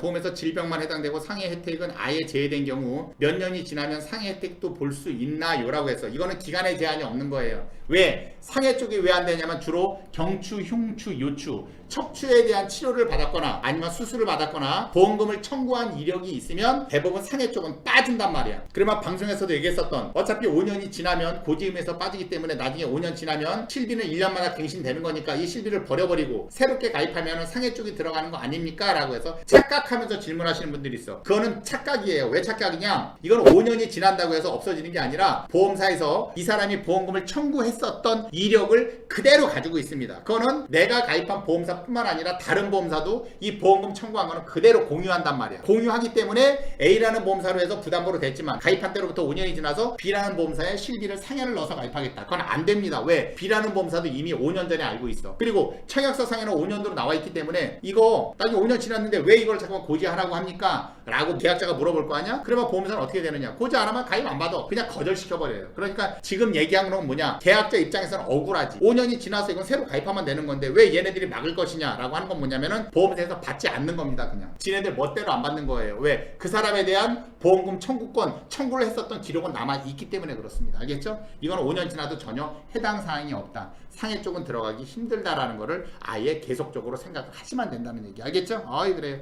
보험에서 질병만 해당되고 상해 혜택은 아예 제외된 경우 몇 년이 지나면 상해 혜택도 볼 수 있나요 라고 해서 이거는 기간의 제한이 없는 거예요. 왜 상해 쪽이 왜 안 되냐면 주로 경추, 흉추, 요추, 척추에 대한 치료를 받았거나 아니면 수술을 받았거나 보험금을 청구한 이력이 있으면 대부분 상해 쪽은 빠진단 말이야. 그러면 방송에서도 얘기했었던 어차피 5년이 지나면 고지음에서 빠지기 때문에 나중에 5년 지나면 실비는 1년마다 갱신되는 거니까 이 실비를 버려버리고 새롭게 가입하면 상해 쪽이 들어가는 거 아닙니까? 라고 해서 착각 하면서 질문하시는 분들이 있어. 그거는 착각이에요. 왜 착각이냐? 이건 5년이 지난다고 해서 없어지는 게 아니라 보험사에서 이 사람이 보험금을 청구했었던 이력을 그대로 가지고 있습니다. 그거는 내가 가입한 보험사뿐만 아니라 다른 보험사도 이 보험금 청구한 거는 그대로 공유한단 말이야. 공유하기 때문에 A라는 보험사로 해서 부담보로 됐지만 가입한 때로부터 5년이 지나서 B라는 보험사에 실비를 상해를 넣어서 가입하겠다. 그건 안 됩니다. 왜? B라는 보험사도 이미 5년 전에 알고 있어. 그리고 청약서 상에는 5년도로 나와 있기 때문에 이거 나중에 5년 지났는데 왜 이걸 잠깐만 고지하라고 합니까? 라고 계약자가 물어볼 거 아니야? 그러면 보험사는 어떻게 되느냐? 고지 안 하면 가입 안 받아. 그냥 거절시켜버려요. 그러니까 지금 얘기한 건 뭐냐? 계약자 입장에서는 억울하지. 5년이 지나서 이건 새로 가입하면 되는 건데 왜 얘네들이 막을 것이냐라고 하는 건 뭐냐면은 보험사에서 받지 않는 겁니다. 그냥. 지네들 멋대로 안 받는 거예요. 왜? 그 사람에 대한 보험금 청구권 청구를 했었던 기록은 남아 있기 때문에 그렇습니다. 알겠죠? 이건 5년 지나도 전혀 해당 사항이 없다. 상해 쪽은 들어가기 힘들다라는 거를 아예 계속적으로 생각하시면 된다는 얘기. 알겠죠? 어이 그래요.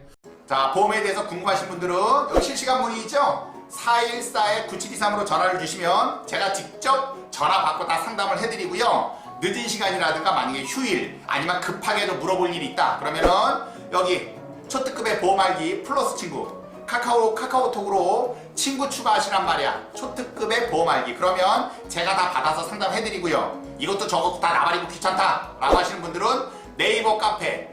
자, 보험에 대해서 궁금하신 분들은 여기 실시간 문의 있죠? 414-9723으로 전화를 주시면 제가 직접 전화 받고 다 상담을 해드리고요. 늦은 시간이라든가 만약에 휴일 아니면 급하게도 물어볼 일이 있다. 그러면은 여기 초특급의 보험 알기 플러스 친구 카카오 카카오톡으로 친구 추가하시란 말이야. 초특급의 보험 알기. 그러면 제가 다 받아서 상담해드리고요. 이것도 저것도 다 나발이고 귀찮다 라고 하시는 분들은 네이버 카페